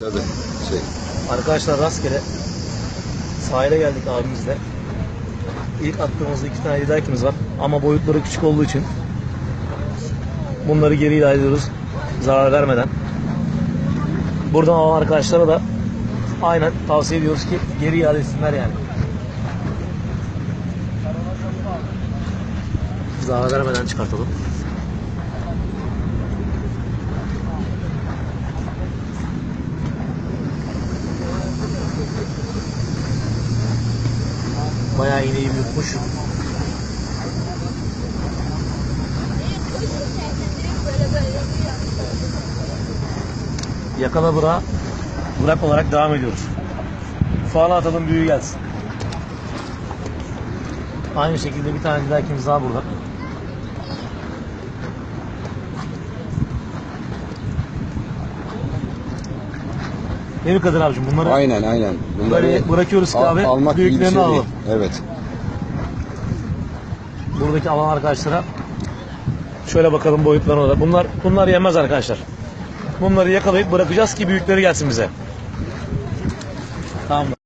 Tabii şey. Arkadaşlar rastgele sahile geldik abimizle. İlk attığımızda iki tane liderkimiz var. Ama boyutları küçük olduğu için bunları geri ediyoruz. Zarar vermeden. Buradan alan arkadaşlara da aynen tavsiye ediyoruz ki geri iade etsinler yani. Zarar vermeden çıkartalım. Bayağı iğneyi yutmuş. Yakala bırak, bırak olarak devam ediyoruz. Falan atalım büyüğü gelsin. Aynı şekilde bir tane daha burada. Değil mi Kadir abicim? Bunları Aynen aynen. Bunları bırakıyoruz ki al- abi, almak iyi bir büyüklerini şey değil. alalım. Evet. buradaki alan arkadaşlara şöyle bakalım boyutlarına da. Bunlar bunlar yemez arkadaşlar. Bunları yakalayıp bırakacağız ki büyükleri gelsin bize. Tamam.